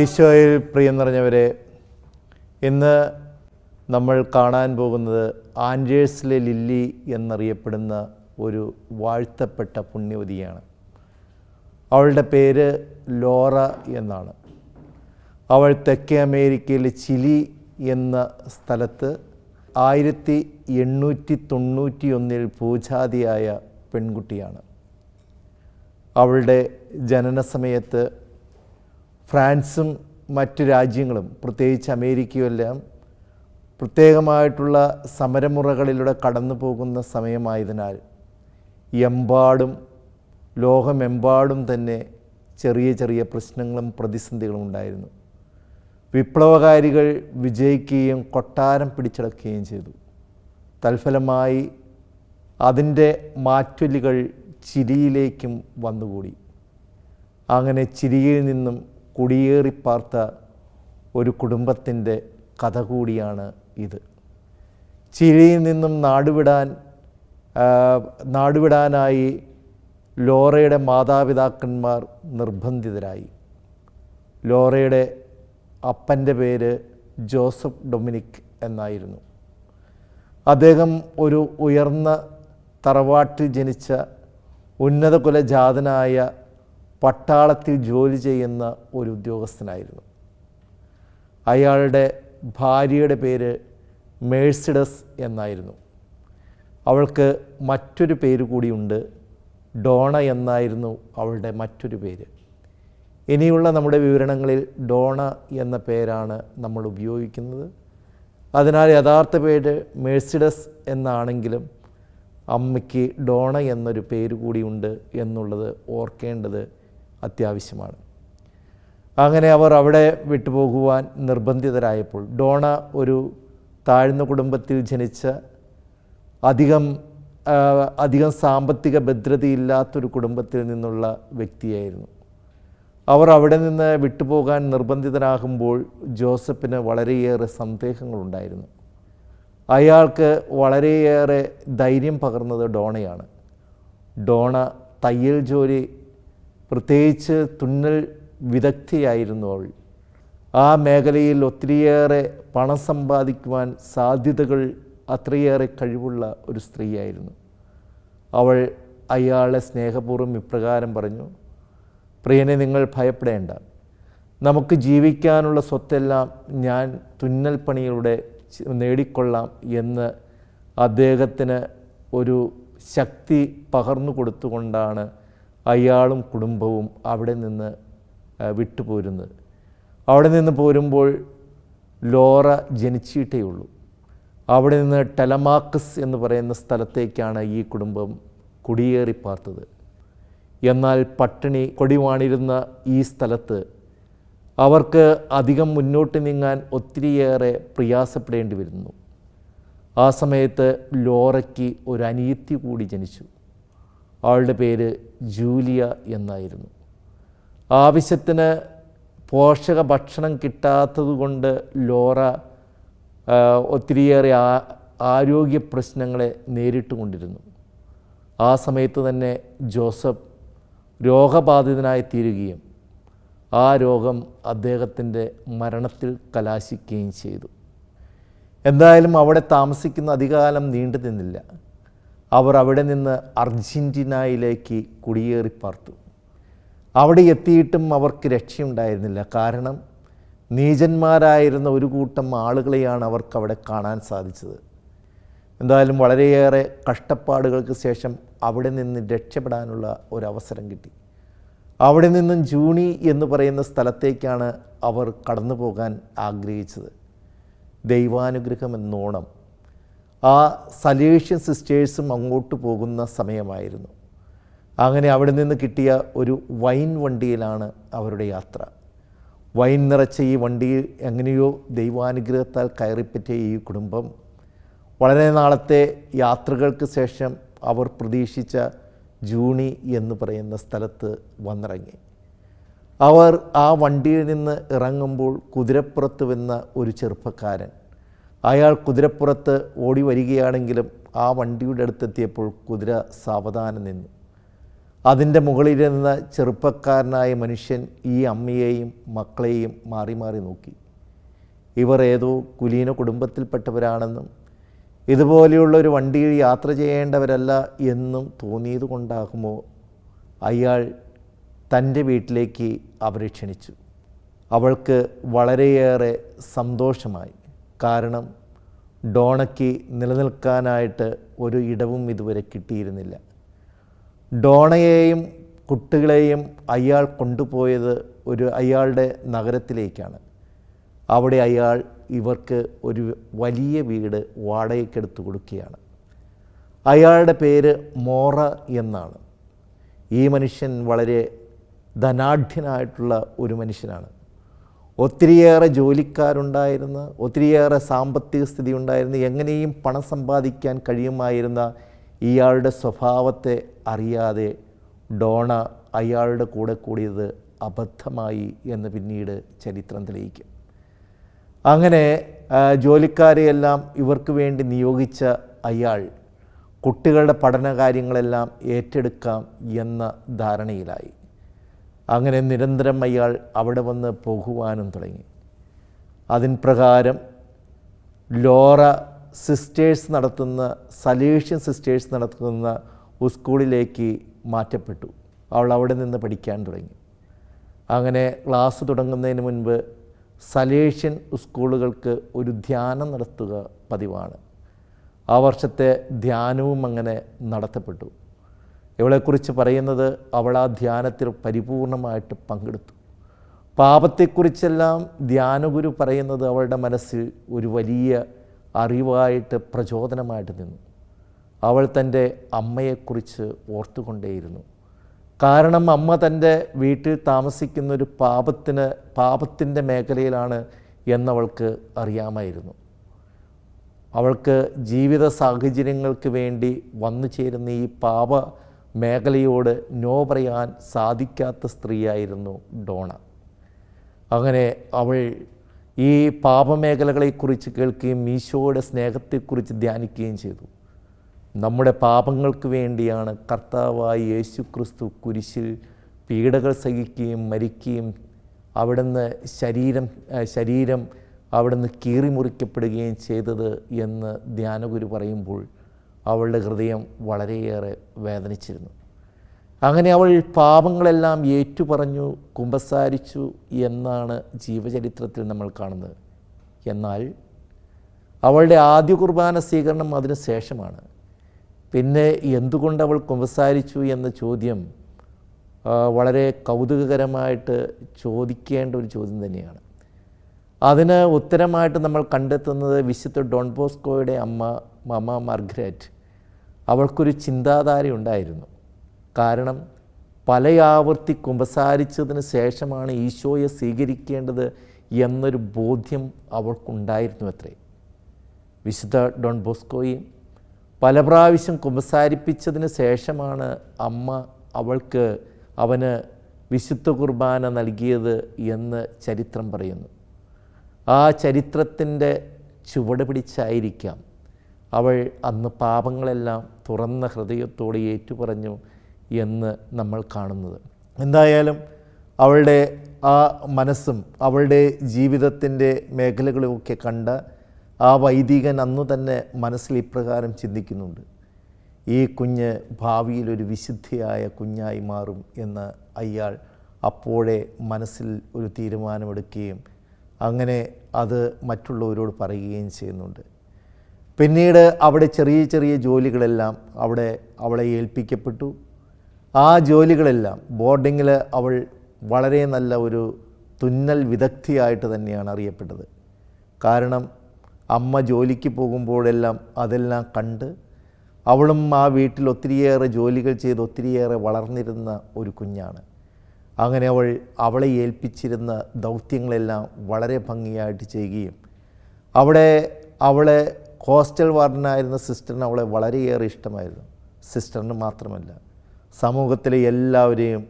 ഈശോയിൽ പ്രിയം നിറഞ്ഞവരെ ഇന്ന് നമ്മൾ കാണാൻ പോകുന്നത് ആൻഡേഴ്സിലെ ലില്ലി എന്നറിയപ്പെടുന്ന ഒരു വാഴ്ത്തപ്പെട്ട പുണ്യവതിയാണ്. അവളുടെ പേര് ലോറ എന്നാണ്. അവൾ തെക്കേ അമേരിക്കയിലെ ചിലി എന്ന സ്ഥലത്ത് ആയിരത്തി എണ്ണൂറ്റി തൊണ്ണൂറ്റി ഒന്നിൽ പൂജാതിയായ പെൺകുട്ടിയാണ്. അവളുടെ ജനന സമയത്ത് ഫ്രാൻസും മറ്റു രാജ്യങ്ങളും പ്രത്യേകിച്ച് അമേരിക്കയുമെല്ലാം പ്രത്യേകമായിട്ടുള്ള സമരമുറകളിലൂടെ കടന്നു പോകുന്ന സമയമായതിനാൽ എമ്പാടും ലോകമെമ്പാടും തന്നെ ചെറിയ ചെറിയ പ്രശ്നങ്ങളും പ്രതിസന്ധികളും ഉണ്ടായിരുന്നു. വിപ്ലവകാരികൾ വിജയിക്കുകയും കൊട്ടാരം പിടിച്ചടക്കുകയും ചെയ്തു. തൽഫലമായി അതിന്റെ മാറ്റൊലികൾ ചിരിയിലേക്കും വന്നുകൂടി. അങ്ങനെ ചിരിയിൽ നിന്നും കുടിയേറിപ്പാർത്ത ഒരു കുടുംബത്തിന്റെ കഥ കൂടിയാണ് ഇത്. ചിരിയിൽ നിന്നും നാടുവിടാൻ നാടുവിടാനായി ലോറയുടെ മാതാപിതാക്കന്മാർ നിർബന്ധിതരായി. ലോറയുടെ അപ്പന്റെ പേര് ജോസഫ് ഡൊമിനിക് എന്നായിരുന്നു. അദ്ദേഹം ഒരു ഉയർന്ന തറവാട്ടിൽ ജനിച്ച ഉന്നത കുലജാതനായ പട്ടാളത്തിൽ ജോലി ചെയ്യുന്ന ഒരു ഉദ്യോഗസ്ഥനായിരുന്നു. അയാളുടെ ഭാര്യയുടെ പേര് മേഴ്സിഡസ് എന്നായിരുന്നു. അവൾക്ക് മറ്റൊരു പേര് കൂടിയുണ്ട് ഡോണ എന്നായിരുന്നു അവളുടെ മറ്റൊരു പേര്. ഇനിയുള്ള നമ്മുടെ വിവരണങ്ങളിൽ ഡോണ എന്ന പേരാണ് നമ്മൾ ഉപയോഗിക്കുന്നത്. അതിനാൽ യഥാർത്ഥ പേര് മേഴ്സിഡസ് എന്നാണെങ്കിലും അമ്മയ്ക്ക് ഡോണ എന്നൊരു പേര് കൂടിയുണ്ട് എന്നുള്ളത് ഓർക്കേണ്ടത് അത്യാവശ്യമാണ്. അങ്ങനെ അവർ അവിടെ വിട്ടുപോകുവാൻ നിർബന്ധിതരായപ്പോൾ ഡോണ ഒരു താഴ്ന്ന കുടുംബത്തിൽ ജനിച്ച അധികം അധികം സാമ്പത്തിക ഭദ്രതയില്ലാത്തൊരു കുടുംബത്തിൽ നിന്നുള്ള വ്യക്തിയായിരുന്നു. അവർ അവിടെ നിന്ന് വിട്ടുപോകാൻ നിർബന്ധിതരാകുമ്പോൾ ജോസഫിന് വളരെയേറെ സന്ദേഹങ്ങളുണ്ടായിരുന്നു. അയാൾക്ക് വളരെയേറെ ധൈര്യം പകർന്നത് ഡോണയാണ്. ഡോണ തയ്യൽ ജോലി പ്രത്യേകിച്ച് തുന്നൽ വിദഗ്ധയായിരുന്നു അവൾ. ആ മേഖലയിൽ ഒത്തിരിയേറെ പണം സമ്പാദിക്കുവാൻ സാധ്യതകൾ അത്രയേറെ കഴിവുള്ള ഒരു സ്ത്രീയായിരുന്നു. അവൾ അയാളെ സ്നേഹപൂർവം ഇപ്രകാരം പറഞ്ഞു പ്രിയനെ നിങ്ങൾ ഭയപ്പെടേണ്ട. നമുക്ക് ജീവിക്കാനുള്ള സ്വത്തെല്ലാം ഞാൻ തുന്നൽ പണിയിലൂടെ നേടിക്കൊള്ളാം എന്ന് അദ്ദേഹത്തിന് ഒരു ശക്തി പകർന്നു കൊടുത്തുകൊണ്ടാണ് അയാളും കുടുംബവും അവിടെ നിന്ന് വിട്ടുപോരുന്നത്. അവിടെ നിന്ന് പോരുമ്പോൾ ലോറ ജനിച്ചിട്ടേ ഉള്ളൂ അവിടെ നിന്ന് ടെലമാക്കസ് എന്ന് പറയുന്ന സ്ഥലത്തേക്കാണ് ഈ കുടുംബം കുടിയേറി പാർത്തത്. എന്നാൽ പട്ടിണി കൊടിവാണിരുന്ന ഈ സ്ഥലത്ത് അവർക്ക് അധികം മുന്നോട്ട് നീങ്ങാൻ ഒത്തിരിയേറെ പ്രയാസപ്പെടേണ്ടി വരുന്നു ആ സമയത്ത് ലോറയ്ക്ക് ഒരു അനിയത്തി കൂടി ജനിച്ചു. അവളുടെ പേര് ജൂലിയ എന്നായിരുന്നു. ആവശ്യത്തിന് പോഷക ഭക്ഷണം കിട്ടാത്തതുകൊണ്ട് ലോറ ഒത്തിരിയേറെ ആരോഗ്യ പ്രശ്നങ്ങളെ നേരിട്ടുകൊണ്ടിരുന്നു ആ സമയത്ത് തന്നെ ജോസഫ് രോഗബാധിതനായി തീരുകയും ആ രോഗം അദ്ദേഹത്തിന്റെ മരണത്തിൽ കലാശിക്കുകയും ചെയ്തു. എന്തായാലും അവിടെ താമസിക്കുന്ന അധികാലം നീണ്ടു നിന്നില്ല അവർ അവിടെ നിന്ന് അർജന്റീനയിലേക്ക് കുടിയേറി പാർത്തു. അവിടെ എത്തിയിട്ടും അവർക്ക് രക്ഷയുണ്ടായിരുന്നില്ല. കാരണം നീചന്മാരായിരുന്ന ഒരു കൂട്ടം ആളുകളെയാണ് അവർക്ക് അവിടെ കാണാൻ സാധിച്ചത്. എന്തായാലും വളരെയേറെ കഷ്ടപ്പാടുകൾക്ക് ശേഷം അവിടെ നിന്ന് രക്ഷപ്പെടാനുള്ള ഒരവസരം കിട്ടി. അവിടെ നിന്നും ജൂണി എന്ന് പറയുന്ന സ്ഥലത്തേക്കാണ് അവർ കടന്നു പോകാൻ ആഗ്രഹിച്ചത്. ദൈവാനുഗ്രഹം എന്നോണം ആ സലേഷ്യൻ സിസ്റ്റേഴ്സും അങ്ങോട്ട് പോകുന്ന സമയമായിരുന്നു. അങ്ങനെ അവിടെ നിന്ന് കിട്ടിയ ഒരു വൈൻ വണ്ടിയിലാണ് അവരുടെ യാത്ര. വൈൻ നിറച്ച ഈ വണ്ടിയിൽ എങ്ങനെയോ ദൈവാനുഗ്രഹത്താൽ കയറിപ്പറ്റിയ ഈ കുടുംബം. വളരെ നാളത്തെ യാത്രകൾക്ക് ശേഷം അവർ പ്രതീക്ഷിച്ച ജൂണി എന്ന് പറയുന്ന സ്ഥലത്ത് വന്നിറങ്ങി. അവർ ആ വണ്ടിയിൽ നിന്ന് ഇറങ്ങുമ്പോൾ കുതിരപ്പുറത്ത് വന്ന ഒരു ചെറുപ്പക്കാരൻ അയാൾ കുതിരപ്പുറത്ത് ഓടി വരികയാണെങ്കിലും ആ വണ്ടിയുടെ അടുത്തെത്തിയപ്പോൾ കുതിര സാവധാനം നിന്നു. അതിന്റെ മുകളിലിരുന്ന ചെറുപ്പക്കാരനായ മനുഷ്യൻ ഈ അമ്മയെയും മക്കളെയും മാറി മാറി നോക്കി. ഇവർ ഏതോ കുലീന കുടുംബത്തിൽപ്പെട്ടവരാണെന്നും ഇതുപോലെയുള്ള ഒരു വണ്ടിയിൽ യാത്ര ചെയ്യേണ്ടവരല്ല എന്നും തോന്നിയത് കൊണ്ടാകുമോ അയാൾ തന്റെ വീട്ടിലേക്ക് അവരെ ക്ഷണിച്ചു. അവൾക്ക് വളരെയേറെ സന്തോഷമായി. കാരണം ഡോണയ്ക്ക് നിലനിൽക്കാനായിട്ട് ഒരു ഇടവും ഇതുവരെ കിട്ടിയിരുന്നില്ല. ഡോണയെയും കുട്ടികളെയും അയാൾ കൊണ്ടുപോയത് ഒരു അയാളുടെ നഗരത്തിലേക്കാണ്. അവിടെ അയാൾ ഇവർക്ക് ഒരു വലിയ വീട് വാടകയ്ക്കെടുത്ത് കൊടുക്കുകയാണ്. അയാളുടെ പേര് മോറ എന്നാണ്. ഈ മനുഷ്യൻ വളരെ ധനാഢ്യനായിട്ടുള്ള ഒരു മനുഷ്യനാണ്. ഒത്തിരിയേറെ ജോലിക്കാരുണ്ടായിരുന്ന ഒത്തിരിയേറെ സാമ്പത്തിക സ്ഥിതി ഉണ്ടായിരുന്ന എങ്ങനെയും പണം സമ്പാദിക്കാൻ കഴിയുമായിരുന്ന ഇയാളുടെ സ്വഭാവത്തെ അറിയാതെ ഡോണ അയാളുടെ കൂടെ കൂടിയത് അബദ്ധമായി എന്ന് പിന്നീട് ചരിത്രം തെളിയിക്കും. അങ്ങനെ ജോലിക്കാരെയെല്ലാം ഇവർക്ക് വേണ്ടി നിയോഗിച്ച അയാൾ കുട്ടികളുടെ പഠന കാര്യങ്ങളെല്ലാം ഏറ്റെടുക്കാം എന്ന ധാരണയിലായി. അങ്ങനെ നിരന്തരം അയാൾ അവിടെ വന്ന് പോകുവാനും തുടങ്ങി. അതിൻ പ്രകാരം ലോറ സിസ്റ്റേഴ്സ് നടത്തുന്ന സലേഷ്യൻ സിസ്റ്റേഴ്സ് നടത്തുന്ന സ്കൂളിലേക്ക് മാറ്റപ്പെട്ടു. അവൾ അവിടെ നിന്ന് പഠിക്കാൻ തുടങ്ങി. അങ്ങനെ ക്ലാസ് തുടങ്ങുന്നതിന് മുൻപ് സലേഷ്യൻ സ്കൂളുകൾക്ക് ഒരു ധ്യാനം നടത്തുക പതിവാണ്. ആ വർഷത്തെ ധ്യാനവും അങ്ങനെ നടത്തപ്പെട്ടു. ഇവളെക്കുറിച്ച് പറയുന്നത് അവൾ ആ ധ്യാനത്തിൽ പരിപൂർണമായിട്ട് പങ്കെടുത്തു. പാപത്തെക്കുറിച്ചെല്ലാം ധ്യാനഗുരു പറയുന്നത് അവളുടെ മനസ്സിൽ ഒരു വലിയ അറിവായിട്ട് പ്രചോദനമായിട്ട് നിന്നു. അവൾ തന്റെ അമ്മയെക്കുറിച്ച് ഓർത്തുകൊണ്ടേയിരുന്നു. കാരണം അമ്മ തന്റെ വീട്ടിൽ താമസിക്കുന്ന ഒരു പാപത്തിന് പാപത്തിന്റെ മേഖലയിലാണ് എന്നവൾക്ക് അറിയാമായിരുന്നു. അവൾക്ക് ജീവിത സാഹചര്യങ്ങൾക്ക് വേണ്ടി വന്നു ചേരുന്ന ഈ പാപ മേഖലയോട് നോ പറയാൻ സാധിക്കാത്ത സ്ത്രീയായിരുന്നു ഡോണ. അങ്ങനെ അവൾ ഈ പാപമേഖലകളെക്കുറിച്ച് കേൾക്കുകയും ഈശോയുടെ സ്നേഹത്തെക്കുറിച്ച് ധ്യാനിക്കുകയും ചെയ്തു. നമ്മുടെ പാപങ്ങൾക്ക് വേണ്ടിയാണ് കർത്താവായ യേശു ക്രിസ്തു കുരിശിൽ പീഡകൾ സഹിക്കുകയും മരിക്കുകയും അവിടുന്ന് ശരീരം ശരീരം അവിടുന്ന് കീറിമുറിക്കപ്പെടുകയും ചെയ്തത് എന്ന് ധ്യാനഗുരു പറയുമ്പോൾ അവളുടെ ഹൃദയം വളരെയേറെ വേദനിച്ചിരുന്നു. അങ്ങനെ അവൾ പാപങ്ങളെല്ലാം ഏറ്റുപറഞ്ഞു കുമ്പസാരിച്ചു എന്നാണ് ജീവചരിത്രത്തിൽ നമ്മൾ കാണുന്നത്. എന്നാൽ അവളുടെ ആദ്യ കുർബാന സ്വീകരണം അതിന് ശേഷമാണ്. പിന്നെ എന്തുകൊണ്ട് അവൾ കുമ്പസാരിച്ചു എന്ന ചോദ്യം വളരെ കൗതുകകരമായിട്ട് ചോദിക്കേണ്ട ഒരു ചോദ്യം തന്നെയാണ്. അതിന് ഉത്തരമായിട്ട് നമ്മൾ കണ്ടെത്തുന്നത് വിശുദ്ധ ഡോൺ ബോസ്കോയുടെ അമ്മ മമ മാർഗ്രറ്റ് അവൾക്കൊരു ചിന്താധാര ഉണ്ടായിരുന്നു. കാരണം പലയാവർത്തി കുമ്പസാരിച്ചതിന് ശേഷമാണ് ഈശോയെ സ്വീകരിക്കേണ്ടത് എന്നൊരു ബോധ്യം അവൾക്കുണ്ടായിരുന്നു അത്രേ വിശുദ്ധ ഡോൺ ബോസ്കോയും പല പ്രാവശ്യം കുമ്പസാരിപ്പിച്ചതിന് ശേഷമാണ് അമ്മ അവൾക്ക് അവന് വിശുദ്ധ കുർബാന നൽകിയത് എന്ന് ചരിത്രം പറയുന്നു. ആ ചരിത്രത്തിന്റെ ചുവട് പിടിച്ചായിരിക്കാം അവൾ അന്ന് പാപങ്ങളെല്ലാം തുറന്ന ഹൃദയത്തോടെ ഏറ്റുപറഞ്ഞു എന്ന് നമ്മൾ കാണുന്നത്. എന്തായാലും അവളുടെ ആ മനസ്സും അവളുടെ ജീവിതത്തിന്റെ മേഖലകളുമൊക്കെ കണ്ട ആ വൈദികൻ അന്നു തന്നെ മനസ്സിൽ ഇപ്രകാരം ചിന്തിക്കുന്നുണ്ട്. ഈ കുഞ്ഞ് ഭാവിയിൽ ഒരു വിശുദ്ധിയായ കുഞ്ഞായി മാറും എന്ന് അയാൾ അപ്പോഴേ മനസ്സിൽ ഒരു തീരുമാനമെടുക്കുകയും അങ്ങനെ അത് മറ്റുള്ളവരോട് പറയുകയും ചെയ്യുന്നുണ്ട്. പിന്നീട് അവിടെ ചെറിയ ചെറിയ ജോലികളെല്ലാം അവിടെ അവളെ ഏൽപ്പിക്കപ്പെട്ടു. ആ ജോലികളെല്ലാം ബോർഡിങ്ങിൽ അവൾ വളരെ നല്ല ഒരു തുന്നൽ വിദഗ്ധിയായിട്ട് തന്നെയാണ് അറിയപ്പെട്ടത്. കാരണം അമ്മ ജോലിക്ക് പോകുമ്പോഴെല്ലാം അതെല്ലാം കണ്ട് അവളും ആ വീട്ടിൽ ഒത്തിരിയേറെ ജോലികൾ ചെയ്ത് ഒത്തിരിയേറെ വളർന്നിരുന്ന ഒരു കുഞ്ഞാണ്. അങ്ങനെ അവൾ അവളെ ഏൽപ്പിച്ചിരുന്ന ദൗത്യങ്ങളെല്ലാം വളരെ ഭംഗിയായിട്ട് ചെയ്യുകയും അവിടെ അവളെ ഹോസ്റ്റൽ വാർഡനായിരുന്ന സിസ്റ്ററിന് അവളെ വളരെയേറെ ഇഷ്ടമായിരുന്നു. സിസ്റ്ററിന് മാത്രമല്ല സമൂഹത്തിലെ എല്ലാവരെയും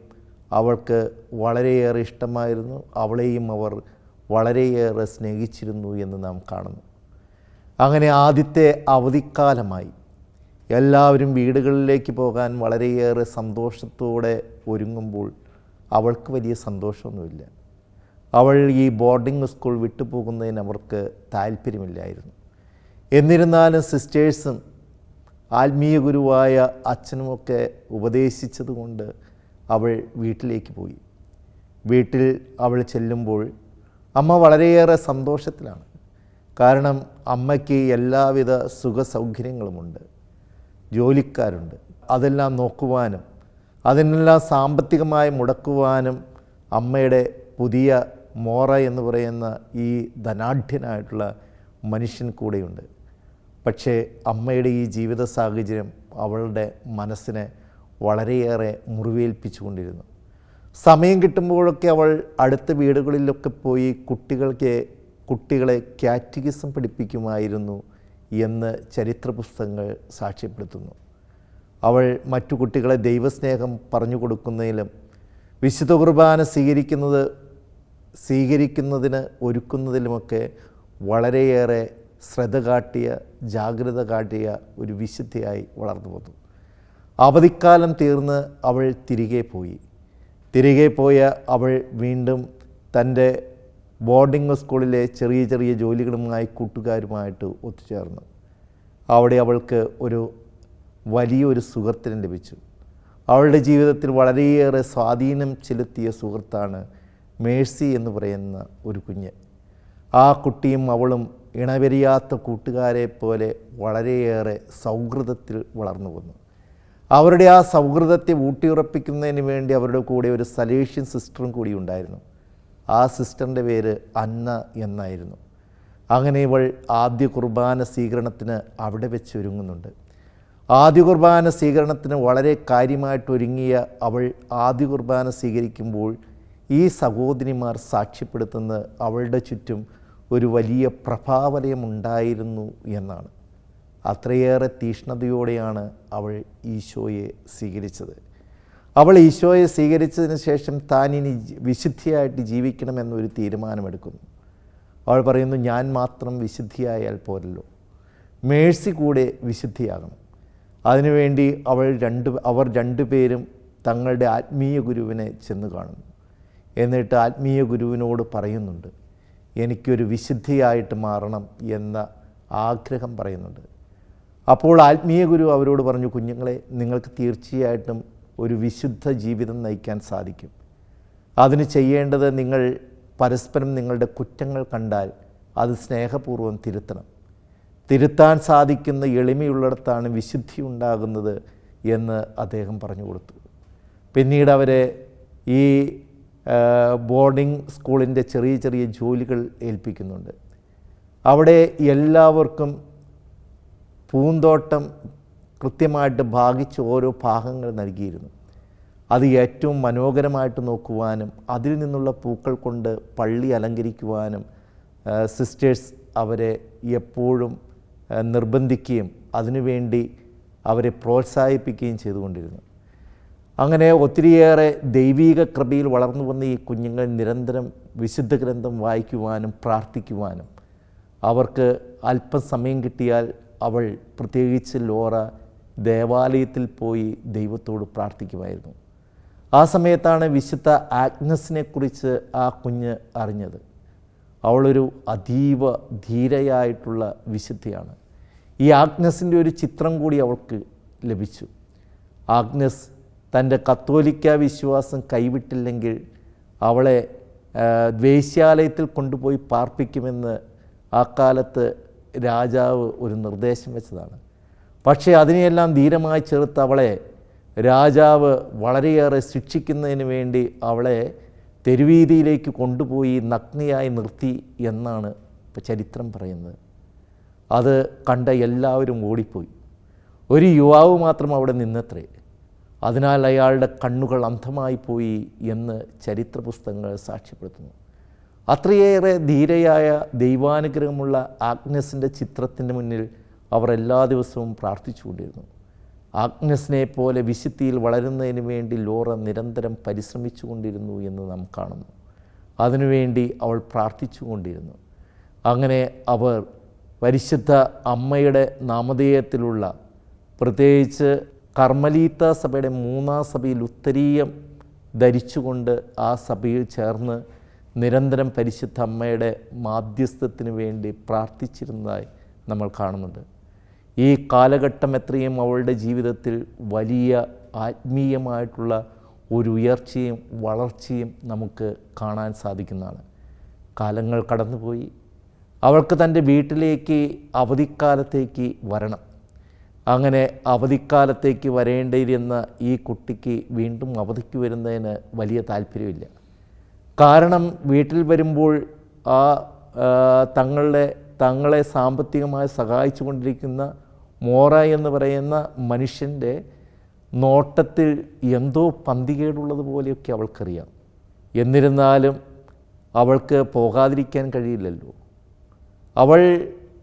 അവൾക്ക് വളരെയേറെ ഇഷ്ടമായിരുന്നു. അവളെയും അവർ വളരെയേറെ സ്നേഹിച്ചിരുന്നു എന്ന് നാം കാണുന്നു. അങ്ങനെ ആദ്യത്തെ അവധിക്കാലമായി എല്ലാവരും വീടുകളിലേക്ക് പോകാൻ വളരെയേറെ സന്തോഷത്തോടെ ഒരുങ്ങുമ്പോൾ അവൾക്ക് വലിയ സന്തോഷമൊന്നുമില്ല. അവൾ ഈ ബോർഡിംഗ് സ്കൂൾ വിട്ടുപോകുന്നതിന് അവർക്ക് താല്പര്യമില്ലായിരുന്നു എന്നിരുന്നാലും സിസ്റ്റേഴ്സും ആത്മീയ ഗുരുവായ അച്ഛനുമൊക്കെ ഉപദേശിച്ചതുകൊണ്ട് അവൾ വീട്ടിലേക്ക് പോയി. വീട്ടിൽ അവൾ ചെല്ലുമ്പോൾ അമ്മ വളരെയേറെ സന്തോഷത്തിലാണ്. കാരണം അമ്മയ്ക്ക് എല്ലാവിധ സുഖ സൗകര്യങ്ങളുമുണ്ട് ജോലിക്കാരുണ്ട്. അതെല്ലാം നോക്കുവാനും അതിനെല്ലാം സാമ്പത്തികമായി മുടക്കുവാനും അമ്മയുടെ പുതിയ മോറ എന്ന് പറയുന്ന ഈ ധനാഢ്യനായിട്ടുള്ള മനുഷ്യൻ കൂടെയുണ്ട്. പക്ഷേ അമ്മയുടെ ഈ ജീവിത സാഹചര്യം അവളുടെ മനസ്സിനെ വളരെയേറെ മുറിവേൽപ്പിച്ചുകൊണ്ടിരുന്നു. സമയം കിട്ടുമ്പോഴൊക്കെ അവൾ അടുത്ത വീടുകളിലൊക്കെ പോയി കുട്ടികൾക്ക് കുട്ടികളെ കാറ്റഗിസം പഠിപ്പിക്കുമായിരുന്നു എന്ന് ചരിത്ര പുസ്തകങ്ങൾ സാക്ഷ്യപ്പെടുത്തുന്നു. അവൾ മറ്റു കുട്ടികളെ ദൈവസ്നേഹം പറഞ്ഞു കൊടുക്കുന്നതിലും വിശുദ്ധ കുർബാന സ്വീകരിക്കുന്നത് സ്വീകരിക്കുന്നതിന് ഒരുക്കുന്നതിലുമൊക്കെ വളരെയേറെ ശ്രദ്ധ കാട്ടിയ ജാഗ്രത കാട്ടിയ ഒരു വിശുദ്ധയായി വളർന്നു വന്നു അവധിക്കാലം തീർന്ന് അവൾ തിരികെ പോയി. തിരികെ പോയ അവൾ വീണ്ടും തന്റെ ബോർഡിംഗ് സ്കൂളിലെ ചെറിയ ചെറിയ ജോലികളുമായി കൂട്ടുകാരുമായിട്ട് ഒത്തുചേർന്നു. അവിടെ അവൾക്ക് ഒരു വലിയൊരു സുഹൃത്തിനെ ലഭിച്ചു. അവളുടെ ജീവിതത്തിൽ വളരെയേറെ സ്വാധീനം ചെലുത്തിയ സുഹൃത്താണ് മേഴ്സി എന്ന് പറയുന്ന ഒരു കുഞ്ഞ്. ആ കുട്ടിയും അവളും ഇണവരിയാത്ത കൂട്ടുകാരെ പോലെ വളരെയേറെ സൗഹൃദത്തിൽ വളർന്നു വന്നു. അവരുടെ ആ സൗഹൃദത്തെ ഊട്ടിയുറപ്പിക്കുന്നതിന് വേണ്ടി അവരുടെ കൂടെ ഒരു സലേഷ്യൻ സിസ്റ്ററും കൂടി ഉണ്ടായിരുന്നു. ആ സിസ്റ്ററിന്റെ പേര് അന്ന എന്നായിരുന്നു. അങ്ങനെ ഇവൾ ആദ്യ കുർബാന സ്വീകരണത്തിന് അവിടെ വെച്ച് ഒരുങ്ങുന്നുണ്ട്. ആദ്യ കുർബാന സ്വീകരണത്തിന് വളരെ കാര്യമായിട്ട് ഒരുങ്ങിയ അവൾ ആദ്യ കുർബാന സ്വീകരിക്കുമ്പോൾ ഈ സഹോദരിമാർ സാക്ഷ്യപ്പെടുത്തുന്ന അവളുടെ ചുറ്റും ഒരു വലിയ പ്രഭാവലയമുണ്ടായിരുന്നു എന്നാണ്. അത്രയേറെ തീഷ്ണതയോടെയാണ് അവൾ ഈശോയെ സ്വീകരിച്ചത്. അവൾ ഈശോയെ സ്വീകരിച്ചതിന് ശേഷം താൻ ഇനി വിശുദ്ധിയായിട്ട് ജീവിക്കണമെന്നൊരു തീരുമാനമെടുക്കുന്നു. അവൾ പറയുന്നു ഞാൻ മാത്രം വിശുദ്ധിയായാൽ പോരല്ലോ. മേഴ്സി കൂടെ വിശുദ്ധിയാകണം. അതിനുവേണ്ടി അവൾ രണ്ട് അവർ രണ്ടുപേരും തങ്ങളുടെ ആത്മീയ ഗുരുവിനെ ചെന്ന് കാണുന്നു. എന്നിട്ട് ആത്മീയ ഗുരുവിനോട് പറയുന്നുണ്ട് എനിക്കൊരു വിശുദ്ധിയായിട്ട് മാറണം എന്ന ആഗ്രഹം പറയുന്നുണ്ട്. അപ്പോൾ ആത്മീയ ഗുരു അവരോട് പറഞ്ഞു കുഞ്ഞുങ്ങളെ നിങ്ങൾക്ക് തീർച്ചയായിട്ടും ഒരു വിശുദ്ധ ജീവിതം നയിക്കാൻ സാധിക്കും. അതിന് ചെയ്യേണ്ടത് നിങ്ങൾ പരസ്പരം നിങ്ങളുടെ കുറ്റങ്ങൾ കണ്ടാൽ അത് സ്നേഹപൂർവം തിരുത്തണം. തിരുത്താൻ സാധിക്കുന്ന എളിമയുള്ളിടത്താണ് വിശുദ്ധി ഉണ്ടാകുന്നത് എന്ന് അദ്ദേഹം പറഞ്ഞു കൊടുത്തു. പിന്നീട് അവരെ ഈ ബോർഡിംഗ് സ്കൂളിന്റെ ചെറിയ ചെറിയ ജോലികൾ ഏൽപ്പിക്കുന്നുണ്ട്. അവിടെ എല്ലാവർക്കും പൂന്തോട്ടം കൃത്യമായിട്ട് ഭാഗിച്ച് ഓരോ ഭാഗങ്ങൾ നൽകിയിരുന്നു. അത് ഏറ്റവും മനോഹരമായിട്ട് നോക്കുവാനും അതിൽ നിന്നുള്ള പൂക്കൾ കൊണ്ട് പള്ളി അലങ്കരിക്കുവാനും സിസ്റ്റേഴ്സ് അവരെ എപ്പോഴും നിർബന്ധിക്കുകയും അതിനുവേണ്ടി അവരെ പ്രോത്സാഹിപ്പിക്കുകയും ചെയ്തുകൊണ്ടിരുന്നു. അങ്ങനെ ഒത്തിരിയേറെ ദൈവീക കൃപയിൽ വളർന്നു വന്ന ഈ കുഞ്ഞുങ്ങൾ നിരന്തരം വിശുദ്ധ ഗ്രന്ഥം വായിക്കുവാനും പ്രാർത്ഥിക്കുവാനും. അവർക്ക് അല്പസമയം കിട്ടിയാൽ അവൾ പ്രത്യേകിച്ച് ലോറ ദേവാലയത്തിൽ പോയി ദൈവത്തോട് പ്രാർത്ഥിക്കുമായിരുന്നു. ആ സമയത്താണ് വിശുദ്ധ ആഗ്നസിനെക്കുറിച്ച് ആ കുഞ്ഞ് അറിഞ്ഞത്. അവളൊരു അതീവ ധീരയായിട്ടുള്ള വിശുദ്ധയാണ്. ഈ ആഗ്നസിന്റെ ഒരു ചിത്രം കൂടി അവൾക്ക് ലഭിച്ചു. ആഗ്നസ് തന്റെ കത്തോലിക്ക വിശ്വാസം കൈവിട്ടില്ലെങ്കിൽ അവളെ ദ്വേശ്യാലയത്തിൽ വേശ്യാലയത്തിൽ കൊണ്ടുപോയി പാർപ്പിക്കുമെന്ന് ആ കാലത്ത് രാജാവ് ഒരു നിർദ്ദേശം വെച്ചതാണ്. പക്ഷേ അതിനെയെല്ലാം ധീരമായി ചേർത്ത് അവളെ രാജാവ് വളരെയേറെ ശിക്ഷിക്കുന്നതിന് വേണ്ടി അവളെ തെരുവീതിയിലേക്ക് കൊണ്ടുപോയി നഗ്നിയായി നിർത്തി എന്നാണ് ചരിത്രം പറയുന്നത്. അത് കണ്ട എല്ലാവരും ഓടിപ്പോയി. ഒരു യുവാവ് മാത്രം അവിടെ നിന്നത്രേ. അതിനാൽ അയാളുടെ കണ്ണുകൾ അന്ധമായി പോയി എന്ന് ചരിത്ര പുസ്തകങ്ങൾ സാക്ഷ്യപ്പെടുത്തുന്നു. അത്രയേറെ ധീരയായ ദൈവാനുഗ്രഹമുള്ള ആഗ്നസിന്റെ ചിത്രത്തിന്റെ മുന്നിൽ അവർ എല്ലാ ദിവസവും പ്രാർത്ഥിച്ചുകൊണ്ടിരുന്നു ആഗ്നസിനെ പോലെ വിശുദ്ധിയിൽ വളരുന്നതിന് വേണ്ടി ലോറ നിരന്തരം പരിശ്രമിച്ചു കൊണ്ടിരുന്നു എന്ന് നാം കാണുന്നു. അതിനുവേണ്ടി അവൾ പ്രാർത്ഥിച്ചുകൊണ്ടിരുന്നു അങ്ങനെ അവർ പരിശുദ്ധ അമ്മയുടെ നാമധേയത്തിലുള്ള പ്രത്യേകിച്ച് കർമ്മലീത്ത സഭയുടെ മൂന്നാം സഭയിൽ ഉത്തരീയം ധരിച്ചുകൊണ്ട് ആ സഭയിൽ ചേർന്ന് നിരന്തരം പരിശുദ്ധ അമ്മയുടെ മാധ്യസ്ഥത്തിന് വേണ്ടി പ്രാർത്ഥിച്ചിരുന്നതായി നമ്മൾ കാണുന്നുണ്ട്. ഈ കാലഘട്ടം എത്രയും അവളുടെ ജീവിതത്തിൽ വലിയ ആത്മീയമായിട്ടുള്ള ഒരു ഉയർച്ചയും വളർച്ചയും നമുക്ക് കാണാൻ സാധിക്കുന്നതാണ്. കാലങ്ങൾ കടന്നുപോയി. അവൾക്ക് തന്റെ വീട്ടിലേക്ക് അവധിക്കാലത്തേക്ക് വരണം. അങ്ങനെ അവധിക്കാലത്തേക്ക് വരേണ്ടിയിരുന്ന ഈ കുട്ടിക്ക് വീണ്ടും അവധിക്ക് വരുന്നതിന് വലിയ താല്പര്യമില്ല. കാരണം വീട്ടിൽ വരുമ്പോൾ ആ തങ്ങളുടെ തങ്ങളെ സാമ്പത്തികമായി സഹായിച്ചു കൊണ്ടിരിക്കുന്ന മോറ എന്ന് പറയുന്ന മനുഷ്യന്റെ നോട്ടത്തിൽ എന്തോ പന്തികേടുള്ളത് പോലെയൊക്കെ അവൾക്കറിയാം. എന്നിരുന്നാലും അവൾക്ക് പോകാതിരിക്കാൻ കഴിയില്ലല്ലോ. അവൾ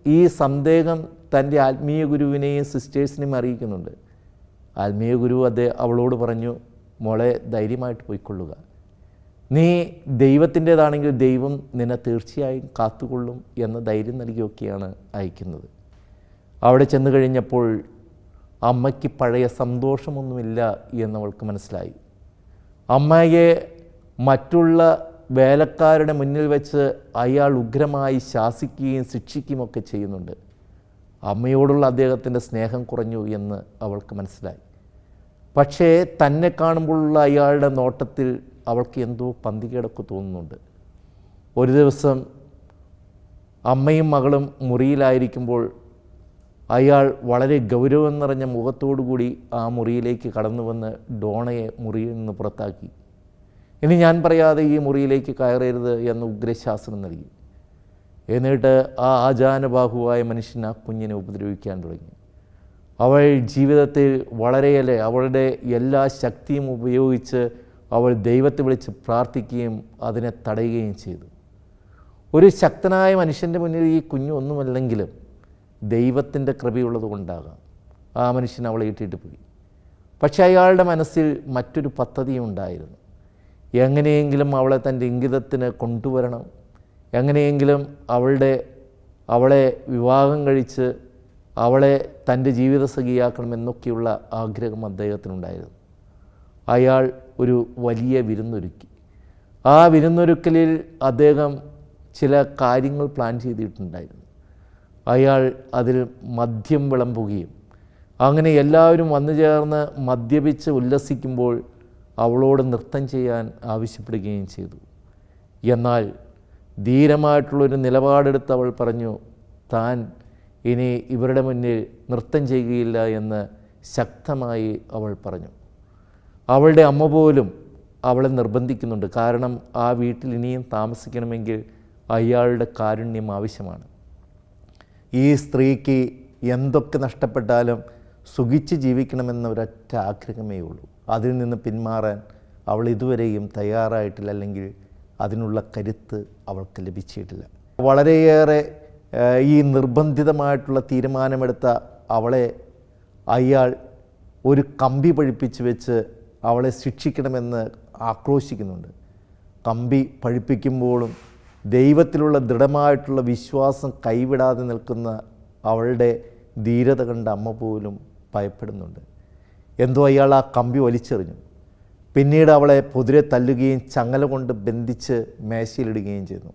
ഈ സന്ദേഹം തന്റെ ആത്മീയ ഗുരുവിനെയും സിസ്റ്റേഴ്സിനെയും അറിയിക്കുന്നുണ്ട്. ആത്മീയ ഗുരു അദ്ദേഹം അവളോട് പറഞ്ഞു മോളെ ധൈര്യമായിട്ട് പോയിക്കൊള്ളുക. നീ ദൈവത്തിന്റേതാണെങ്കിൽ ദൈവം നിന്നെ തീർച്ചയായും കാത്തുകൊള്ളും എന്ന ധൈര്യം നൽകിയൊക്കെയാണ് അയക്കുന്നത്. അവിടെ ചെന്ന് കഴിഞ്ഞപ്പോൾ അമ്മയ്ക്ക് പഴയ സന്തോഷമൊന്നുമില്ല എന്നവൾക്ക് മനസ്സിലായി. അമ്മയെ മറ്റുള്ള വേലക്കാരുടെ മുന്നിൽ വെച്ച് അയാൾ ഉഗ്രമായി ശാസിക്കുകയും ശിക്ഷിക്കുകയും ഒക്കെ ചെയ്യുന്നുണ്ട്. അമ്മയോടുള്ള അദ്ദേഹത്തിന്റെ സ്നേഹം കുറഞ്ഞു എന്ന് അവൾക്ക് മനസ്സിലായി. പക്ഷേ തന്നെ കാണുമ്പോഴുള്ള അയാളുടെ നോട്ടത്തിൽ അവൾക്ക് എന്തോ പന്തികിടക്ക് തോന്നുന്നുണ്ട്. ഒരു ദിവസം അമ്മയും മകളും മുറിയിലായിരിക്കുമ്പോൾ അയാൾ വളരെ ഗൗരവം നിറഞ്ഞ മുഖത്തോടുകൂടി ആ മുറിയിലേക്ക് കടന്നു വന്ന് ഡോണയെ മുറിയിൽ നിന്ന് പുറത്താക്കി. ഇനി ഞാൻ പറയാതെ ഈ മുറിയിലേക്ക് കയറരുത് എന്ന് ഉഗ്രശാസനം നൽകി. എന്നിട്ട് ആ ആചാനബാഹുവായ മനുഷ്യൻ ആ കുഞ്ഞിനെ ഉപദ്രവിക്കാൻ തുടങ്ങി. അവൾ ജീവിതത്തിൽ വളരെയേറെ അവളുടെ എല്ലാ ശക്തിയും ഉപയോഗിച്ച് അവൾ ദൈവത്തെ വിളിച്ച് പ്രാർത്ഥിക്കുകയും അതിനെ തടയുകയും ചെയ്തു. ഒരു ശക്തനായ മനുഷ്യന്റെ മുന്നിൽ ഈ കുഞ്ഞൊന്നുമല്ലെങ്കിലും ദൈവത്തിന്റെ കൃപയുള്ളത് കൊണ്ടാകാം. ആ മനുഷ്യൻ അവളെ ഇട്ടിട്ട് പോയി. പക്ഷേ അയാളുടെ മനസ്സിൽ മറ്റൊരു പദ്ധതിയും ഉണ്ടായിരുന്നു എങ്ങനെയെങ്കിലും അവളെ തന്റെ ഇംഗിതത്തിന് കൊണ്ടുവരണം. എങ്ങനെയെങ്കിലും അവളുടെ അവളെ വിവാഹം കഴിച്ച് അവളെ തന്റെ ജീവിതസഖിയാക്കണം എന്നൊക്കെയുള്ള ആഗ്രഹം അദ്ദേഹത്തിനുണ്ടായിരുന്നു. അയാൾ ഒരു വലിയ വിരുന്നൊരുക്കി. ആ വിരുന്നൊരുക്കലിൽ അദ്ദേഹം ചില കാര്യങ്ങൾ പ്ലാൻ ചെയ്തിട്ടുണ്ടായിരുന്നു. അയാൾ അതിൽ മദ്യം വിളമ്പുകയും അങ്ങനെ എല്ലാവരും വന്നു ചേർന്ന് മദ്യപിച്ച് ഉല്ലസിക്കുമ്പോൾ അവളോട് നൃത്തം ചെയ്യാൻ ആവശ്യപ്പെടുകയും ചെയ്തു. എന്നാൽ ധീരമായിട്ടുള്ളൊരു നിലപാടെടുത്ത് അവൾ പറഞ്ഞു താൻ ഇനി ഇവരുടെ മുന്നിൽ നൃത്തം ചെയ്യുകയില്ല എന്ന് ശക്തമായി അവൾ പറഞ്ഞു. അവളുടെ അമ്മ പോലും അവളെ നിർബന്ധിക്കുന്നുണ്ട്. കാരണം ആ വീട്ടിൽ ഇനിയും താമസിക്കണമെങ്കിൽ അയാളുടെ കാരുണ്യം ആവശ്യമാണ്. ഈ സ്ത്രീക്ക് എന്തൊക്കെ നഷ്ടപ്പെട്ടാലും സുഖിച്ച് ജീവിക്കണമെന്ന ഒരൊറ്റ ആഗ്രഹമേ ഉള്ളൂ അതിൽ നിന്ന് പിന്മാറാൻ അവൾ ഇതുവരെയും തയ്യാറായിട്ടില്ല. അല്ലെങ്കിൽ അതിനുള്ള കരുത്ത് അവൾക്ക് ലഭിച്ചിട്ടില്ല. വളരെയേറെ ഈ നിർബന്ധിതമായിട്ടുള്ള തീരുമാനമെടുത്ത അവളെ അയാൾ ഒരു കമ്പി പഴിപ്പിച്ച് വെച്ച് അവളെ ശിക്ഷിക്കണമെന്ന് ആക്രോശിക്കുന്നുണ്ട്. കമ്പി പഴിപ്പിക്കുമ്പോഴും ദൈവത്തിലുള്ള ദൃഢമായിട്ടുള്ള വിശ്വാസം കൈവിടാതെ നിൽക്കുന്ന അവളുടെ ധീരത കണ്ട അമ്മ പോലും ഭയപ്പെടുന്നുണ്ട്. എന്തോ അയാൾ ആ കമ്പി വലിച്ചെറിഞ്ഞു. പിന്നീട് അവളെ പൊതിരെ തല്ലുകയും ചങ്ങല കൊണ്ട് ബന്ധിച്ച് മേശയിലിടുകയും ചെയ്തു.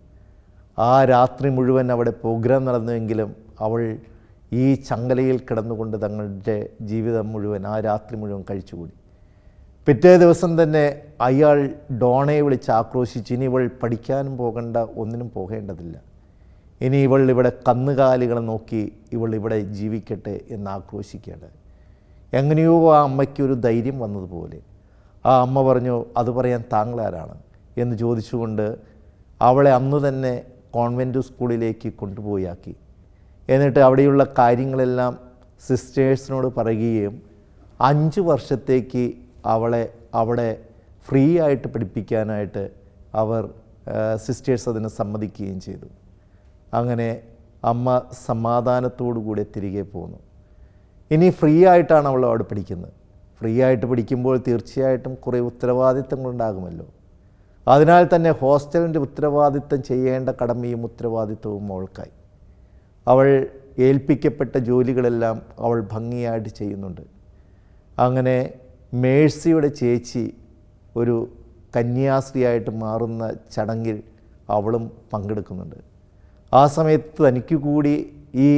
ആ രാത്രി മുഴുവൻ അവിടെ പ്രോഗ്രാം നടന്നുവെങ്കിലും അവൾ ഈ ചങ്ങലയിൽ കിടന്നുകൊണ്ട് തങ്ങളുടെ ജീവിതം മുഴുവൻ ആ രാത്രി മുഴുവൻ കഴിച്ചുകൂടി. പിറ്റേ ദിവസം തന്നെ അയാൾ ഡോണയെ വിളിച്ച് ആക്രോശിച്ച് ഇനി ഇവൾ പഠിക്കാനും പോകേണ്ട ഒന്നിനും പോകേണ്ടതില്ല. ഇനി ഇവൾ ഇവിടെ കന്നുകാലികളെ നോക്കി ഇവൾ ഇവിടെ ജീവിക്കട്ടെ എന്ന് ആക്രോശിക്കേണ്ടത് എങ്ങനെയോ ആ അമ്മയ്ക്കൊരു ധൈര്യം വന്നതുപോലെ. ആ അമ്മ പറഞ്ഞു അത് പറയാൻ താങ്കളാരാണ്? എന്ന് ചോദിച്ചുകൊണ്ട് അവളെ അന്ന് തന്നെ കോൺവെന്റ് സ്കൂളിലേക്ക് കൊണ്ടുപോയാക്കി. എന്നിട്ട് അവിടെയുള്ള കാര്യങ്ങളെല്ലാം സിസ്റ്റേഴ്സിനോട് പറയുകയും അഞ്ച് വർഷത്തേക്ക് അവളെ അവിടെ ഫ്രീ ആയിട്ട് പഠിപ്പിക്കാനായിട്ട് അവർ സിസ്റ്റേഴ്സ് അതിന് സമ്മതിക്കുകയും ചെയ്തു. അങ്ങനെ അമ്മ സമാധാനത്തോടു കൂടെ തിരികെ പോന്നു. ഇനി ഫ്രീ ആയിട്ടാണ് അവൾ അവിടെ പഠിക്കുന്നത്. ഫ്രീ ആയിട്ട് പഠിക്കുമ്പോൾ തീർച്ചയായിട്ടും കുറേ ഉത്തരവാദിത്തങ്ങളുണ്ടാകുമല്ലോ. അതിനാൽ തന്നെ ഹോസ്റ്റലിന്റെ ഉത്തരവാദിത്തം ചെയ്യേണ്ട കടമയും ഉത്തരവാദിത്തവും അവൾക്കായി. അവൾ ഏൽപ്പിക്കപ്പെട്ട ജോലികളെല്ലാം അവൾ ഭംഗിയായിട്ട് ചെയ്യുന്നുണ്ട്. അങ്ങനെ മേഴ്സിയുടെ ചേച്ചി ഒരു കന്യാസ്ത്രീയായിട്ട് മാറുന്ന ചടങ്ങിൽ അവളും പങ്കെടുക്കുന്നുണ്ട്. ആ സമയത്ത് തനിക്ക് കൂടി ഈ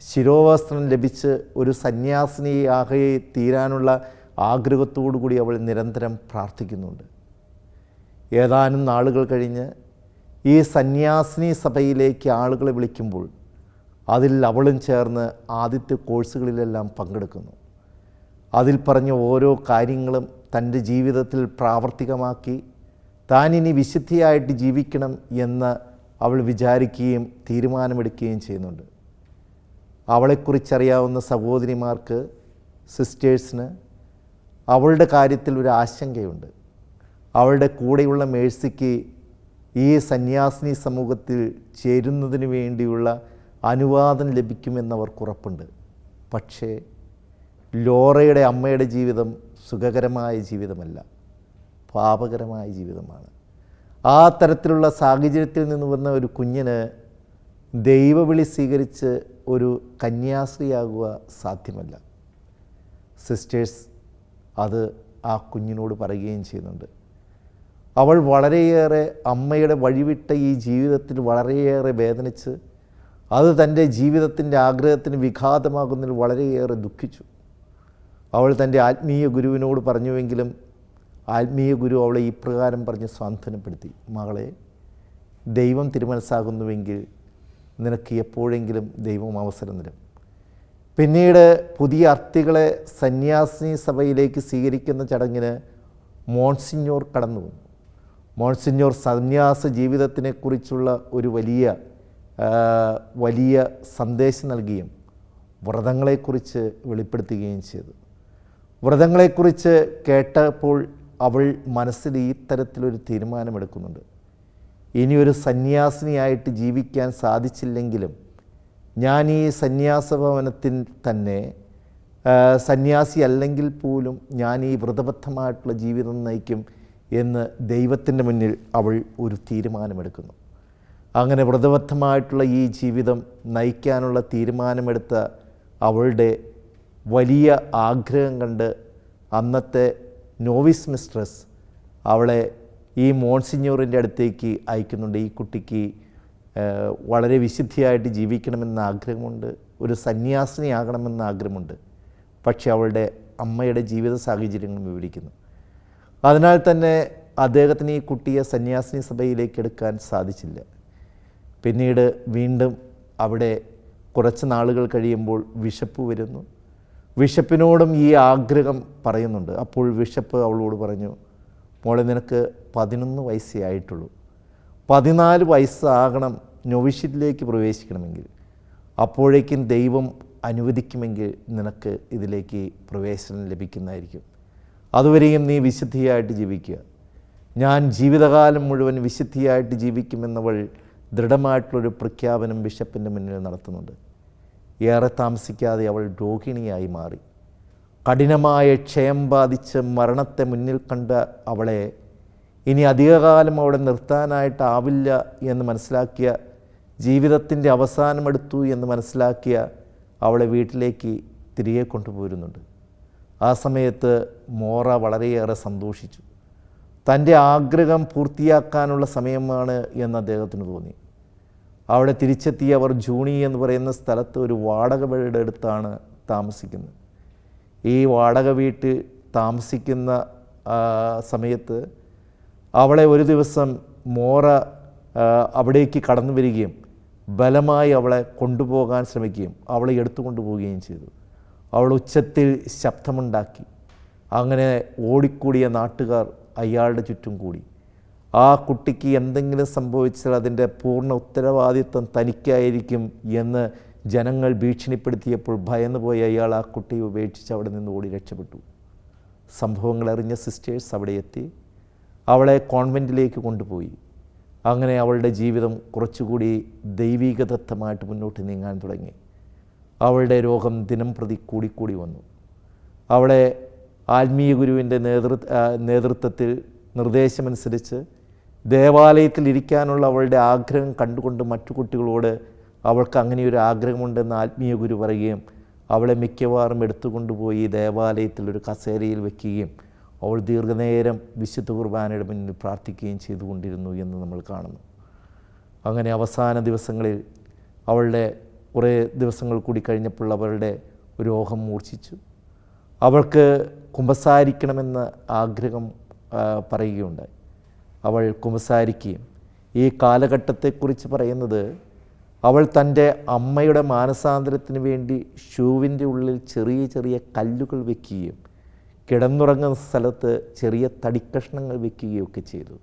ശിരോവസ്ത്രം ലഭിച്ച് ഒരു സന്യാസിനിയാകെ തീരാനുള്ള ആഗ്രഹത്തോടു കൂടി അവൾ നിരന്തരം പ്രാർത്ഥിക്കുന്നുണ്ട്. ഏതാനും നാളുകൾ കഴിഞ്ഞ് ഈ സന്യാസിനി സഭയിലേക്ക് ആളുകളെ വിളിക്കുമ്പോൾ അതിൽ അവളും ചേർന്ന് ആദ്യത്തെ കോഴ്സുകളിലെല്ലാം പങ്കെടുക്കുന്നു. അതിൽ പറഞ്ഞ ഓരോ കാര്യങ്ങളും തന്റെ ജീവിതത്തിൽ പ്രാവർത്തികമാക്കി താൻ ഇനി വിശുദ്ധിയായിട്ട് ജീവിക്കണം എന്ന് അവൾ വിചാരിക്കുകയും തീരുമാനമെടുക്കുകയും ചെയ്യുന്നുണ്ട്. അവളെക്കുറിച്ചറിയാവുന്ന സഹോദരിമാർക്ക് സിസ്റ്റേഴ്സിന് അവളുടെ കാര്യത്തിൽ ഒരു ആശങ്കയുണ്ട്. അവളുടെ കൂടെയുള്ള മേഴ്സിക്ക് ഈ സന്യാസിനി സമൂഹത്തിൽ ചേരുന്നതിന് വേണ്ടിയുള്ള അനുവാദം ലഭിക്കുമെന്നവർക്ക് ഉറപ്പുണ്ട്. പക്ഷേ ലോറയുടെ അമ്മയുടെ ജീവിതം സുഖകരമായ ജീവിതമല്ല പാപകരമായ ജീവിതമാണ്. ആ തരത്തിലുള്ള സാഹചര്യത്തിൽ നിന്ന് വന്ന ഒരു കുഞ്ഞിന് ദൈവവിളി സ്വീകരിച്ച് ഒരു കന്യാസ്ത്രീയാകുക സാധ്യമല്ല. സിസ്റ്റേഴ്സ് അത് ആ കുഞ്ഞിനോട് പറയുകയും ചെയ്യുന്നുണ്ട്. അവൾ വളരെയേറെ അമ്മയുടെ വഴിവിട്ട ഈ ജീവിതത്തിൽ വളരെയേറെ വേദനിച്ച് അത് തന്റെ ജീവിതത്തിന്റെ ആഗ്രഹത്തിന് വിഘാതമാകുന്നതിൽ വളരെയേറെ ദുഃഖിച്ചു. അവൾ തന്റെ ആത്മീയ ഗുരുവിനോട് പറഞ്ഞുവെങ്കിലും ആത്മീയ ഗുരു അവളെ ഇപ്രകാരം പറഞ്ഞ് സ്വാന്തനപ്പെടുത്തി. മകളെ ദൈവം തിരുമനസ്സാകുന്നുവെങ്കിൽ നിനക്ക് എപ്പോഴെങ്കിലും ദൈവം അവസരം തരും. പിന്നീട് പുതിയ അർത്ഥികളെ സന്യാസിനി സഭയിലേക്ക് സ്വീകരിക്കുന്ന ചടങ്ങിന് മോൺസിഞ്ഞോർ കടന്നു വന്നു മോൺസിഞ്ഞോർ സന്യാസ ജീവിതത്തിനെക്കുറിച്ചുള്ള ഒരു വലിയ വലിയ സന്ദേശം നൽകുകയും വ്രതങ്ങളെക്കുറിച്ച് വെളിപ്പെടുത്തുകയും ചെയ്തു. വ്രതങ്ങളെക്കുറിച്ച് കേട്ടപ്പോൾ അവൾ മനസ്സിൽ ഈ തരത്തിലൊരു തീരുമാനമെടുക്കുന്നുണ്ട്. ഇനിയൊരു സന്യാസിനിയായിട്ട് ജീവിക്കാൻ സാധിച്ചില്ലെങ്കിലും ഞാൻ ഈ സന്യാസഭവനത്തിൽ തന്നെ സന്യാസി അല്ലെങ്കിൽ പോലും ഞാൻ ഈ വ്രതബദ്ധമായിട്ടുള്ള ജീവിതം നയിക്കും എന്ന് ദൈവത്തിന്റെ മുന്നിൽ അവൾ ഒരു തീരുമാനമെടുക്കുന്നു. അങ്ങനെ വ്രതബദ്ധമായിട്ടുള്ള ഈ ജീവിതം നയിക്കാനുള്ള തീരുമാനമെടുത്ത അവളുടെ വലിയ ആഗ്രഹം കണ്ട് അന്നത്തെ നോവിസ് മിസ്ട്രസ് അവളെ ഈ മോൺസിഞ്ഞൂറിന്റെ അടുത്തേക്ക് അയക്കുന്നുണ്ട്. ഈ കുട്ടിക്ക് വളരെ വിശുദ്ധിയായിട്ട് ജീവിക്കണമെന്ന ആഗ്രഹമുണ്ട്. ഒരു സന്യാസിനിയാകണമെന്ന ആഗ്രഹമുണ്ട്. പക്ഷേ അവളുടെ അമ്മയുടെ ജീവിത സാഹചര്യങ്ങൾ വിവരിക്കുന്നു. അതിനാൽ തന്നെ അദ്ദേഹത്തിന് ഈ കുട്ടിയെ സന്യാസിനി സഭയിലേക്ക് എടുക്കാൻ സാധിച്ചില്ല. പിന്നീട് വീണ്ടും അവിടെ കുറച്ച് നാളുകൾ കഴിയുമ്പോൾ വിശപ്പ് വരുന്നു. വിശപ്പിനോടും ഈ ആഗ്രഹം പറയുന്നുണ്ട്. അപ്പോൾ വിശപ്പ് അവളോട് പറഞ്ഞു മോളെ നിനക്ക് പതിനൊന്ന് വയസ്സേ ആയിട്ടുള്ളൂ. പതിനാല് വയസ്സാകണം നൊവിഷ്യത്തിലേക്ക് പ്രവേശിക്കണമെങ്കിൽ. അപ്പോഴേക്കും ദൈവം അനുവദിക്കുമെങ്കിൽ നിനക്ക് ഇതിലേക്ക് പ്രവേശനം ലഭിക്കുന്നതായിരിക്കും. അതുവരെയും നീ വിശുദ്ധിയായിട്ട് ജീവിക്കുക. ഞാൻ ജീവിതകാലം മുഴുവൻ വിശുദ്ധിയായിട്ട് ജീവിക്കുമെന്നവൾ ദൃഢമായിട്ടുള്ളൊരു പ്രഖ്യാപനം ബിഷപ്പിന്റെ മുന്നിൽ നടത്തുന്നുണ്ട്. ഏറെ താമസിക്കാതെ അവൾ രോഹിണിയായി മാറി. കഠിനമായ ക്ഷയം ബാധിച്ച് മരണത്തെ മുന്നിൽ കണ്ട അവളെ ഇനി അധികകാലം അവിടെ നിർത്താനായിട്ടാവില്ല എന്ന് മനസ്സിലാക്കിയ ജീവിതത്തിന്റെ അവസാനമെടുത്തു എന്ന് മനസ്സിലാക്കിയ അവളെ വീട്ടിലേക്ക് തിരികെ കൊണ്ടുപോരുന്നുണ്ട്. ആ സമയത്ത് മോറ വളരെയേറെ സന്തോഷിച്ചു. തന്റെ ആഗ്രഹം പൂർത്തിയാക്കാനുള്ള സമയമാണ് എന്ന് അദ്ദേഹത്തിന് തോന്നി. അവിടെ തിരിച്ചെത്തിയ അവർ ജൂണി എന്ന് പറയുന്ന സ്ഥലത്ത് ഒരു വാടക വീടെടുത്താണ് താമസിക്കുന്നത്. ഈ വാടക വീട്ടിൽ താമസിക്കുന്ന സമയത്ത് അവളെ ഒരു ദിവസം മോറ അവിടേക്ക് കടന്നു വരികയും ബലമായി അവളെ കൊണ്ടുപോകാൻ ശ്രമിക്കുകയും അവളെ എടുത്തു കൊണ്ടുപോവുകയും ചെയ്തു. അവൾ ഉച്ചത്തിൽ ശബ്ദമുണ്ടാക്കി. അങ്ങനെ ഓടിക്കൂടിയ നാട്ടുകാർ അയാളുടെ ചുറ്റും കൂടി. ആ കുട്ടിക്ക് എന്തെങ്കിലും സംഭവിച്ചാൽ അതിന്റെ പൂർണ ഉത്തരവാദിത്വം തനിക്കായിരിക്കും എന്ന് ജനങ്ങൾ ഭീഷണിപ്പെടുത്തിയപ്പോൾ ഭയന്നുപോയ അയാൾ ആ കുട്ടിയെ ഉപേക്ഷിച്ച് അവിടെ നിന്ന് ഓടി രക്ഷപ്പെട്ടു. സംഭവങ്ങൾ അറിഞ്ഞ സിസ്റ്റേഴ്സ് അവിടെ എത്തി. അവളെ കോൺവെന്റിലേക്ക് കൊണ്ടുപോയി. അങ്ങനെ അവളുടെ ജീവിതം കുറച്ചുകൂടി ദൈവികദത്തമായിട്ട് മുന്നോട്ട് നീങ്ങാൻ തുടങ്ങി. അവളുടെ രോഗം ദിനം പ്രതി കൂടിക്കൂടി വന്നു. അവളെ ആത്മീയ ഗുരുവിന്റെ നേതൃ നേതൃത്വത്തിൽ നിർദ്ദേശമനുസരിച്ച് ദേവാലയത്തിൽ ഇരിക്കാനുള്ള അവളുടെ ആഗ്രഹം കണ്ടുകൊണ്ട് മറ്റു കുട്ടികളോട് അവൾക്ക് അങ്ങനെ ഒരു ആഗ്രഹമുണ്ടെന്ന് ആത്മീയ ഗുരു പറയുകയും അവളെ മിക്കവാറും എടുത്തുകൊണ്ടുപോയി ദേവാലയത്തിൽ ഒരു കസേരയിൽ വയ്ക്കുകയും അവൾ ദീർഘനേരം വിശുദ്ധ കുർബാനയുടെ മുന്നിൽ പ്രാർത്ഥിക്കുകയും ചെയ്തുകൊണ്ടിരുന്നു എന്ന് നമ്മൾ കാണുന്നു. അങ്ങനെ അവസാന ദിവസങ്ങളിൽ അവളുടെ കുറേ ദിവസങ്ങൾ കൂടി കഴിഞ്ഞപ്പോൾ അവളുടെ രോഗം മൂർച്ഛിച്ചു. അവൾക്ക് കുമ്പസാരിക്കണമെന്ന ആഗ്രഹം പറയുകയുണ്ടായി. അവൾ കുമ്പസാരിക്കുകയും ഈ കാലഘട്ടത്തെക്കുറിച്ച് പറയുന്നത് അവൾ തന്റെ അമ്മയുടെ മാനസാന്തരത്തിന് വേണ്ടി ഷൂവിന്റെ ഉള്ളിൽ ചെറിയ ചെറിയ കല്ലുകൾ വെക്കുകയും കിടന്നുറങ്ങുന്ന സ്ഥലത്ത് ചെറിയ തടിക്കഷ്ണങ്ങൾ വെക്കുകയൊക്കെ ചെയ്തു.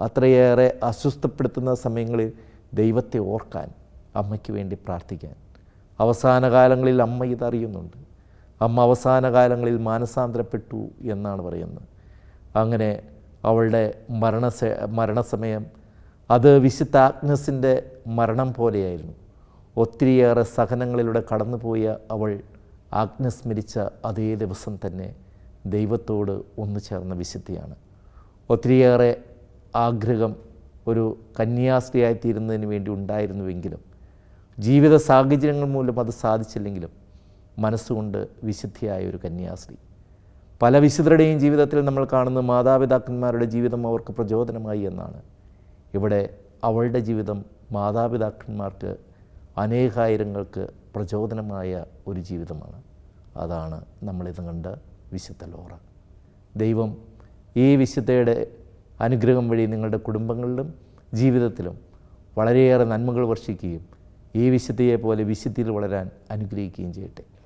അത്രയേറെ അസ്വസ്ഥപ്പെടുത്തുന്ന സമയങ്ങളിൽ ദൈവത്തെ ഓർക്കാൻ അമ്മയ്ക്ക് വേണ്ടി പ്രാർത്ഥിക്കാൻ. അവസാന കാലങ്ങളിൽ അമ്മ ഇതറിയുന്നുണ്ട്. അമ്മ അവസാന കാലങ്ങളിൽ മാനസാന്തരപ്പെട്ടു എന്നാണ് പറയുന്നത്. അങ്ങനെ അവളുടെ മരണ മരണസമയം അത് വിശുദ്ധ ആഗ്നസിന്റെ മരണം പോലെയായിരുന്നു. ഒത്തിരിയേറെ സഹനങ്ങളിലൂടെ കടന്നുപോയ അവൾ ആഗ്നസ് മരിച്ച അതേ ദിവസം തന്നെ ദൈവത്തോട് ഒന്നു ചേർന്ന വിശുദ്ധിയാണ്. ഒത്തിരിയേറെ ആഗ്രഹം ഒരു കന്യാസ്ത്രീയായിത്തീരുന്നതിന് വേണ്ടി ഉണ്ടായിരുന്നുവെങ്കിലും ജീവിത സാഹചര്യങ്ങൾ മൂലം അത് സാധിച്ചില്ലെങ്കിലും മനസ്സുകൊണ്ട് വിശുദ്ധിയായ ഒരു കന്യാസ്ത്രീ. പല വിശുദ്ധരുടെയും ജീവിതത്തിൽ നമ്മൾ കാണുന്ന മാതാപിതാക്കന്മാരുടെ ജീവിതം അവർക്ക് പ്രചോദനമായി എന്നാണ്. ഇവിടെ അവളുടെ ജീവിതം മാതാപിതാക്കന്മാർക്ക് അനേകായിരങ്ങൾക്ക് പ്രചോദനമായ ഒരു ജീവിതമാണ്. അതാണ് നമ്മളിത് കണ്ട വിശുദ്ധ ലോറ. ദൈവം ഈ വിശുദ്ധയുടെ അനുഗ്രഹം വഴി നിങ്ങളുടെ കുടുംബങ്ങളിലും ജീവിതത്തിലും വളരെയേറെ നന്മകൾ വർഷിക്കുകയും ഈ വിശുദ്ധയെ പോലെ വിശുദ്ധിയിൽ വളരാൻ അനുഗ്രഹിക്കുകയും ചെയ്യട്ടെ.